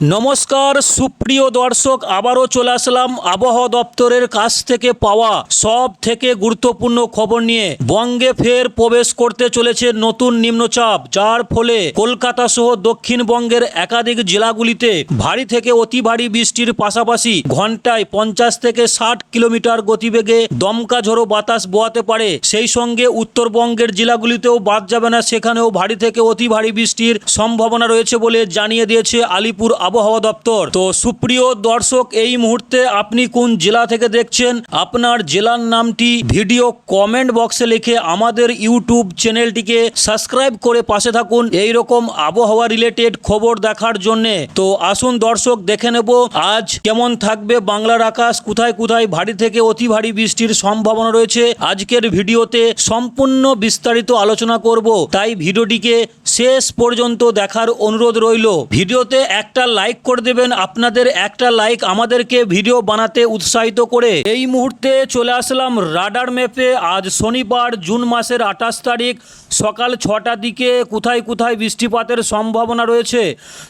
নমস্কার, সুপ্রিয় দর্শক, আবারও চলে আসলাম আবহাওয়া দপ্তরের কাছ থেকে পাওয়া সব থেকে গুরুত্বপূর্ণ খবর নিয়ে। বঙ্গে ফের প্রবেশ করতে চলেছে নতুন নিম্নচাপ, যার ফলে কলকাতা সহ দক্ষিণবঙ্গের একাধিক জেলাগুলিতে ভারী থেকে অতি ভারী বৃষ্টির পাশাপাশি ঘন্টায় পঞ্চাশ থেকে ষাট কিলোমিটার গতিবেগে দমকা ঝোড়ো বাতাস বোয়াতে পারে। সেই সঙ্গে উত্তরবঙ্গের জেলাগুলিতেও বাদ যাবে না, সেখানেও ভারী থেকে অতি ভারী বৃষ্টির সম্ভাবনা রয়েছে বলে জানিয়ে দিয়েছে আলিপুর আবহাওয়া দপ্তর। তো সুপ্রিয় দর্শক, এই মুহূর্তে আপনি কোন জেলা থেকে দেখছেন? আপনার জেলার নামটি ভিডিও কমেন্ট বক্সে লিখে আমাদের ইউটিউব চ্যানেলটিকে সাবস্ক্রাইব করে পাশে থাকুন। এই রকম আবহাওয়া রিলেটেড খবর দেখার জন্য। তো আসুন দর্শক, দেখে নেব আজ কেমন থাকবে বাংলার আকাশ, কোথায় কোথায় ভারী থেকে অতি ভারী বৃষ্টির সম্ভাবনা রয়েছে। আজকের ভিডিওতে সম্পূর্ণ বিস্তারিত আলোচনা করব। তাই ভিডিওটিকে শেষ পর্যন্ত দেখার অনুরোধ রইল। ভিডিওতে একটা লাইক করে দেবেন। আপনাদের একটা লাইক আমাদেরকে ভিডিও বানাতে উৎসাহিত করে। এই মুহূর্তে চলে আসলাম রাডার ম্যাপে আজ শনিবার, জুন মাসের আঠাশ তারিখ, সকাল ছটার দিকে কোথায় কোথায় বৃষ্টিপাতের সম্ভাবনা রয়েছে?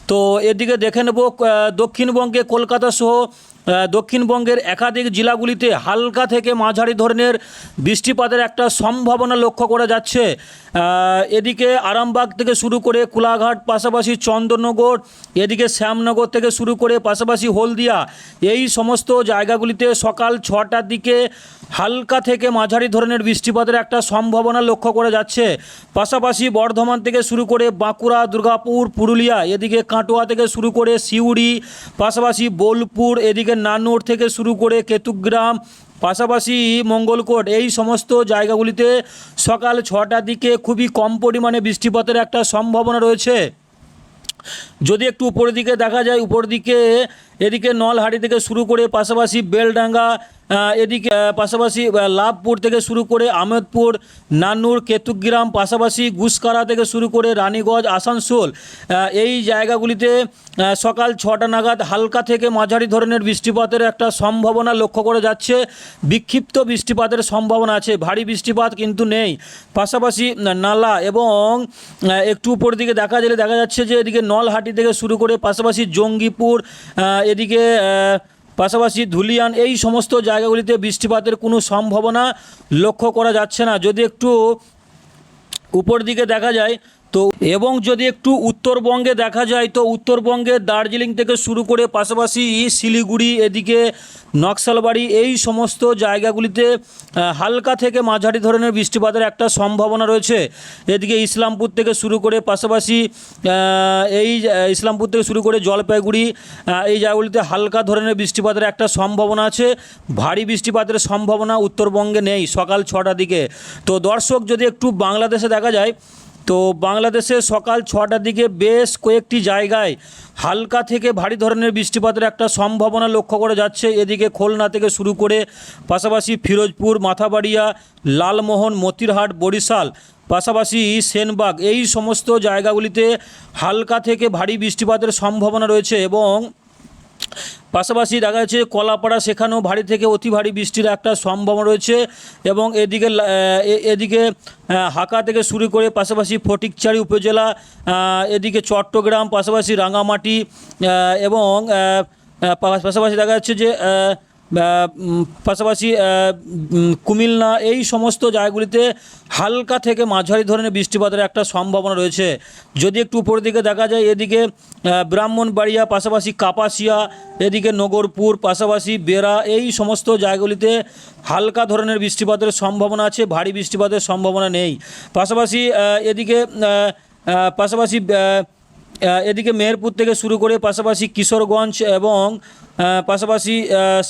তো এদিকে দেখে নেব দক্ষিণবঙ্গে কলকাতা সহ দক্ষিণবঙ্গের একাধিক জেলাগুলিতে হালকা থেকে মাঝারি ধরনের বৃষ্টিপাতের একটা সম্ভাবনা লক্ষ্য করা যাচ্ছে। এদিকে আরামবাগ থেকে শুরু করে কোলাঘাট, পাশাপাশি চন্দ্রনগর, এদিকে শ্যামনগর থেকে শুরু করে পাশাপাশি হলদিয়া, এই সমস্ত জায়গাগুলিতে সকাল ছটার দিকে হালকা থেকে মাঝারি ধরনের বৃষ্টিপাতের একটা সম্ভাবনা লক্ষ্য করা যাচ্ছে। পাশাপাশি বর্ধমান থেকে শুরু করে বাঁকুড়া, দুর্গাপুর, পুরুলিয়া, এদিকে কাটোয়া থেকে শুরু করে সিউড়ি, পাশাপাশি বোলপুর, এদিকে নানুর থেকে শুরু করে কেতুগ্রাম, পাশাপাশি মঙ্গলকোট, এই সমস্ত জায়গাগুলিতে সকাল ছটার দিকে খুবই কম পরিমাণে বৃষ্টিপাতের একটা সম্ভাবনা রয়েছে। যদি একটু উপরের দিকে দেখা যায় উপর দিকে এদিকে নলহাটি থেকে শুরু করে পাশাপাশি বেলডাঙ্গা এদিকে পাশাপাশি লাভপুর থেকে শুরু করে আহমেদপুর, নান্নুর কেতুগ্রাম পাশাপাশি গুসকারা থেকে শুরু করে রানীগঞ্জ, আসানসোল এই জায়গাগুলিতে সকাল ছটা নাগাদ হালকা থেকে মাঝারি ধরনের বৃষ্টিপাতের একটা সম্ভাবনা লক্ষ্য করা যাচ্ছে। বিক্ষিপ্ত বৃষ্টিপাতের সম্ভাবনা আছে, ভারী বৃষ্টিপাত কিন্তু নেই। পাশাপাশি নালা এবং একটু উপর দিকে দেখা গেলে দেখা যাচ্ছে যে এদিকে নলহাটি থেকে শুরু করে পাশাপাশি জঙ্গিপুর এদিকে পাশাপাশি ধুলিয়ান, এই সমস্ত জায়গাগুলিতে বৃষ্টিপাতের কোনো সম্ভাবনা লক্ষ্য করা যাচ্ছে না। যদি একটু উপর দিকে দেখা যায় তো এবং যদি একটু উত্তরবঙ্গে দেখা যায়, তো উত্তরবঙ্গে দার্জিলিং থেকে শুরু করে পাশাপাশি শিলিগুড়ি, এদিকে নকশালবাড়ি, এই সমস্ত জায়গাগুলিতে হালকা থেকে মাঝারি ধরনের বৃষ্টিপাতের একটা সম্ভাবনা রয়েছে। এদিকে ইসলামপুর থেকে শুরু করে পাশাপাশি এই ইসলামপুর থেকে শুরু করে জলপাইগুড়ি এই জায়গাগুলিতে হালকা ধরনের বৃষ্টিপাতের একটা সম্ভাবনা আছে। ভারী বৃষ্টিপাতের সম্ভাবনা উত্তরবঙ্গে নেই সকাল ছটার দিকে। তো দর্শক, যদি একটু বাংলাদেশে দেখা যায় তো বাংলাদেশে সকাল ছটার দিকে বেশ কয়েকটি জায়গায় হালকা থেকে ভারী ধরনের বৃষ্টিপাতের একটা সম্ভাবনা লক্ষ্য করা যাচ্ছে। এদিকে খুলনা থেকে শুরু করে পাশাপাশি ফিরোজপুর, মাথাবাড়িয়া, লালমোহন, মতিরহাট, বরিশাল, পাশাপাশি সেনবাগ এই সমস্ত জায়গাগুলিতে হালকা থেকে ভারী বৃষ্টিপাতের সম্ভাবনা রয়েছে এবং পাশাপাশি দেখা যাচ্ছে কলাপাড়া সেখানেও ভারী থেকে অতি ভারী বৃষ্টির একটা সম্ভাবনা রয়েছে এবং এদিকে এদিকে হাকা থেকে শুরু করে পাশাপাশি ফটিকচারি উপজেলা এদিকে চট্টগ্রাম, পাশাপাশি রাঙামাটি এবং পাশাপাশি দেখা যাচ্ছে যে পাশাপাশি কুমিল্লা, এই সমস্ত জায়গাগুলিতে হালকা থেকে মাঝারি ধরনের বৃষ্টিপাতের একটা সম্ভাবনা রয়েছে। যদি একটু উপরের দিকে দেখা যায়, এদিকে ব্রাহ্মণবাড়িয়া, পাশাপাশি কাপাসিয়া, এদিকে নগরপুর, পাশাপাশি বেড়া, এই সমস্ত জায়গাগুলিতে হালকা ধরনের বৃষ্টিপাতের সম্ভাবনা আছে, ভারী বৃষ্টিপাতের সম্ভাবনা নেই। পাশাপাশি এদিকে পাশাপাশি এদিকে মেহেরপুর থেকে শুরু করে পাশাপাশি কিশোরগঞ্জ এবং পাশাপাশি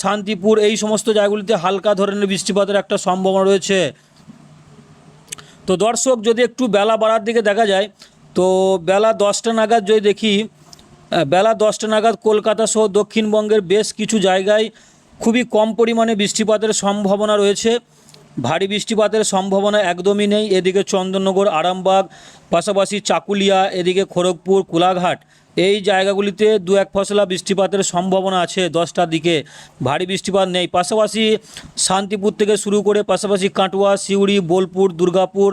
শান্তিপুর, এই সমস্ত জায়গাগুলিতে হালকা ধরনের বৃষ্টিপাতের একটা সম্ভাবনা রয়েছে। তো দর্শক, যদি একটু বেলা বাড়ার দিকে দেখা যায়, তো বেলা দশটা নাগাদ যদি দেখি বেলা দশটা নাগাদ কলকাতা সহ দক্ষিণবঙ্গের বেশ কিছু জায়গায় খুবই কম পরিমাণে বৃষ্টিপাতের সম্ভাবনা রয়েছে। ভারী বৃষ্টিপাতের সম্ভাবনা একদমই নেই। এদিকে চন্দননগর, আরামবাগ, পাশাপাশি চাকুলিয়া, এদিকে খড়গপুর, কোলাঘাট এই জায়গাগুলিতে দু এক ফসলা বৃষ্টিপাতের সম্ভাবনা আছে দশটার দিকে। ভারী বৃষ্টিপাত নেই। পাশাপাশি শান্তিপুর থেকে শুরু করে পাশাপাশি কাটোয়া, সিউড়ি, বোলপুর, দুর্গাপুর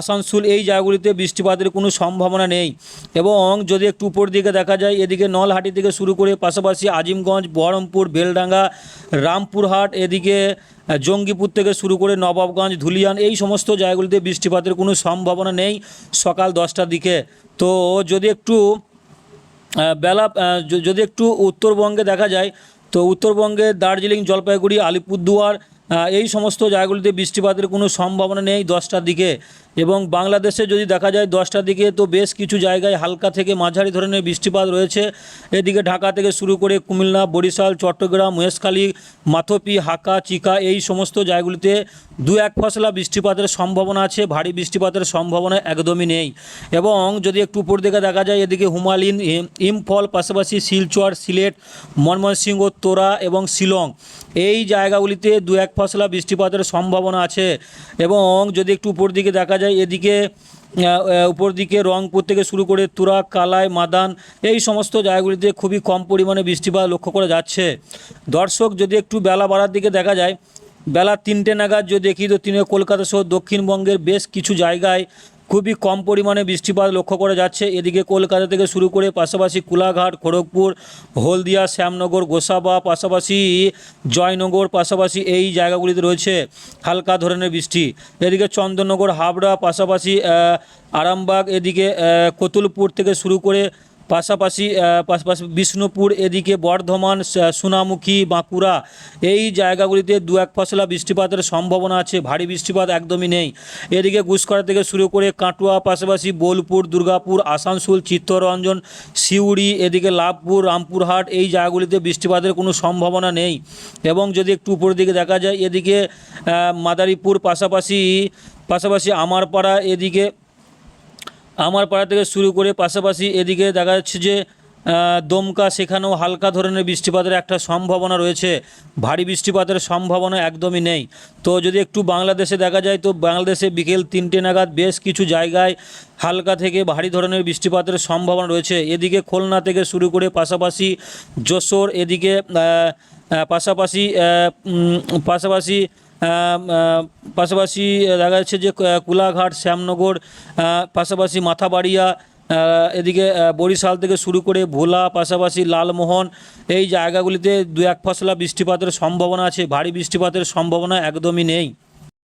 আসানসোল এই জায়গাগুলিতে বৃষ্টিপাতের কোনো সম্ভাবনা নেই। এবং যদি একটু উপর দিকে দেখা যায়, এদিকে নলহাটি থেকে শুরু করে পাশাপাশি আজিমগঞ্জ, বহরমপুর, বেলডাঙ্গা, রামপুরহাট, এদিকে জঙ্গিপুর থেকে শুরু করে নবাবগঞ্জ, ধুলিয়ান এই সমস্ত জায়গাগুলিতে বৃষ্টিপাতের কোনো সম্ভাবনা নেই সকাল দশটার দিকে। তো যদি একটু বেলা যদি একটু উত্তরবঙ্গে দেখা যায়, তো উত্তরবঙ্গে দার্জিলিং, জলপাইগুড়ি, আলিপুরদুয়ার এই সমস্ত জায়গাগুলিতে বৃষ্টিপাতের কোনো সম্ভাবনা নেই দশটার দিকে। এবং বাংলাদেশে যদি দেখা যায় দশটার দিকে, তো বেশ কিছু জায়গায় হালকা থেকে মাঝারি ধরনের বৃষ্টিপাত রয়েছে। এদিকে ঢাকা থেকে শুরু করে কুমিল্লা, বরিশাল, চট্টগ্রাম মহেশখালী মাথপি, হাকা, চিকা এই সমস্ত জায়গাগুলিতে দু এক ফসলা বৃষ্টিপাতের সম্ভাবনা আছে। ভারী বৃষ্টিপাতের সম্ভাবনা একদমই নেই। এবং যদি একটু উপর দিকে দেখা যায়, এদিকে হুমালিন ইম- ইম্ফল, পাশাপাশি শিলচর, সিলেট, ময়মনসিংহ, তোরা এবং শিলং এই জায়গাগুলিতে দু এক ফসলা বৃষ্টিপাতের সম্ভাবনা আছে। এবং যদি একটু উপর দিকে দেখা যায় এদিকে আহ, আহ, উপর দিকে রংপুর থেকে শুরু করে তুরা কালাই মাদান এই সমস্ত জায়গাগুলিতে খুবই কম পরিমাণে বৃষ্টিপাত লক্ষ্য করা যাচ্ছে। দর্শক যদি একটু বেলা বাড়ার দিকে দেখা যায় বেলা তিনটে নাগাদ যদি দেখি তো তিনি কলকাতা সহ দক্ষিণবঙ্গের বেশ কিছু জায়গায় খুবই কম পরিমাণে বৃষ্টিপাত লক্ষ্য করা যাচ্ছে। এদিকে কলকাতা থেকে শুরু করে পাশাপাশি কুলাঘাট, খড়গপুর, হলদিয়া, শ্যামনগর, গোসাবা, পাশাপাশি জয়নগর, পাশাপাশি এই জায়গাগুলিতে রয়েছে হালকা ধরনের বৃষ্টি। এদিকে চন্দননগর, হাবড়া, পাশাপাশি আরামবাগ, এদিকে কতুলপুর থেকে শুরু করে পাশাপাশি পাশাপাশি বিষ্ণুপুর এদিকে বর্ধমান সোনামুখী, বাঁকুড়া, এই জায়গাগুলিতে দু এক ফসলা বৃষ্টিপাতের সম্ভাবনা আছে। ভারী বৃষ্টিপাত একদমই নেই। এদিকে গুসকরা থেকে শুরু করে কাটোয়া, পাশাপাশি বোলপুর, দুর্গাপুর, আসানসোল, চিত্তরঞ্জন, সিউড়ি, এদিকে লাভপুর, রামপুরহাট, এই জায়গাগুলিতে বৃষ্টিপাতের কোনো সম্ভাবনা নেই। এবং যদি একটু উপরের দিকে দেখা যায়, এদিকে মাদারীপুর, পাশাপাশি পাশাপাশি আমারপাড়া, এদিকে আমার পাড়া থেকে শুরু করে পাশাপাশি এদিকে দেখা যাচ্ছে যে দমকা সেখানেও হালকা ধরনের বৃষ্টিপাতের একটা সম্ভাবনা রয়েছে। ভারী বৃষ্টিপাতের সম্ভাবনা একদমই নেই। তো যদি একটু বাংলাদেশে দেখা যায়, তো বাংলাদেশে বিকেল তিনটে নাগাদ বেশ কিছু জায়গায় হালকা থেকে ভারী ধরনের বৃষ্টিপাতের সম্ভাবনা রয়েছে। এদিকে খুলনা থেকে শুরু করে পাশাপাশি যশোর এদিকে পাশাপাশি পাশাপাশি পাশাপাশি দেখা যাচ্ছে যে কুলাঘাট, শ্যামনগর পাশাপাশি মাথাবাড়িয়া এদিকে বরিশাল থেকে শুরু করে ভোলা, পাশাপাশি লালমোহন, এই জায়গাগুলিতে দু এক ফসলা বৃষ্টিপাতের সম্ভাবনা আছে। ভারী বৃষ্টিপাতের সম্ভাবনা একদমই নেই।